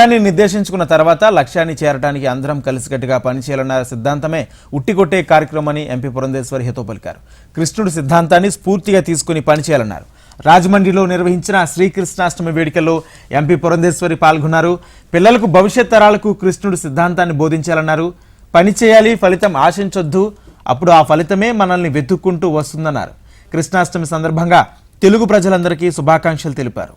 లక్ష్యాన్ని నిర్దేశించుకున్న తర్వాత లక్ష్యాన్ని చేరడానికి అందరం కలిసికట్టుగా పనిచేయాలన్న సిద్ధాంతమే ఉట్టికొట్టే కార్యక్రమని ఎంపీ పురంధేశ్వరి హితో పలికారు. కృష్ణుడి సిద్ధాంతాన్ని స్ఫూర్తిగా తీసుకుని పనిచేయాలన్నారు. రాజమండ్రిలో నిర్వహించిన శ్రీకృష్ణాష్టమి వేడుకల్లో ఎంపీ పురంధేశ్వరి పాల్గొన్నారు. పిల్లలకు భవిష్యత్ తరాలకు కృష్ణుడి సిద్ధాంతాన్ని బోధించాలన్నారు. పని చేయాలి ఫలితం ఆశించొద్దు. అప్పుడు ఆ ఫలితమే మనల్ని వెతుక్కుంటూ వస్తుందన్నారు. కృష్ణాష్టమి సందర్భంగా తెలుగు ప్రజలందరికీ శుభాకాంక్షలు తెలిపారు.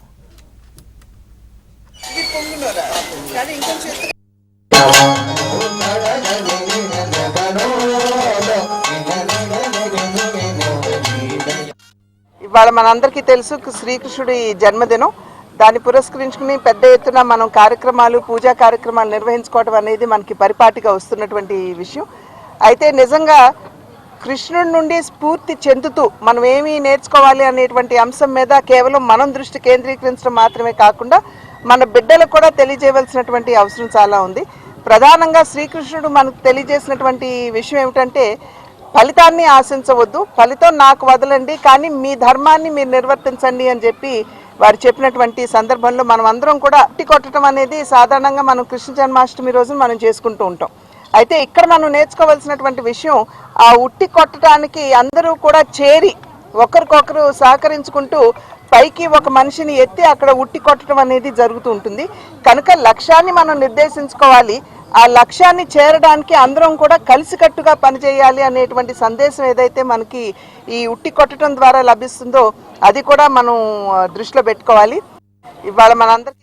ఇవాళ మనందరికీ తెలుసు శ్రీకృష్ణుడి జన్మదినం. దాన్ని పురస్కరించుకుని పెద్ద ఎత్తున మనం కార్యక్రమాలు పూజా కార్యక్రమాలు నిర్వహించుకోవడం అనేది మనకి పరిపాటిగా వస్తున్నటువంటి విషయం. అయితే నిజంగా కృష్ణుడి నుండి స్ఫూర్తి చెందుతూ మనం ఏమి నేర్చుకోవాలి అనేటువంటి అంశం మీద కేవలం మనం దృష్టి కేంద్రీకరించడం మాత్రమే కాకుండా మన బిడ్డలకు కూడా తెలియజేయవలసినటువంటి అవసరం చాలా ఉంది. ప్రధానంగా శ్రీకృష్ణుడు మనకు తెలియజేసినటువంటి విషయం ఏమిటంటే ఫలితాన్ని ఆశించవద్దు ఫలితం నాకు వదలండి కానీ మీ ధర్మాన్ని మీరు నిర్వర్తించండి అని చెప్పి వారు చెప్పినటువంటి సందర్భంలో మనం అందరం కూడా అట్టి కొట్టడం అనేది సాధారణంగా మనం కృష్ణ జన్మాష్టమి రోజున మనం చేసుకుంటూ ఉంటాం. అయితే ఇక్కడ మనం నేర్చుకోవాల్సినటువంటి విషయం ఆ ఉట్టి కొట్టడానికి అందరూ కూడా చేరి ఒకరికొకరు సహకరించుకుంటూ పైకి ఒక మనిషిని ఎత్తి అక్కడ ఉట్టి కొట్టడం అనేది జరుగుతూ ఉంటుంది. కనుక లక్ష్యాన్ని మనం నిర్దేశించుకోవాలి. ఆ లక్ష్యాన్ని చేరడానికి అందరం కూడా కలిసికట్టుగా పనిచేయాలి అనేటువంటి సందేశం ఏదైతే మనకి ఈ ఉట్టి కొట్టడం ద్వారా లభిస్తుందో అది కూడా మనం దృష్టిలో పెట్టుకోవాలి. ఇవాళ మనందరికీ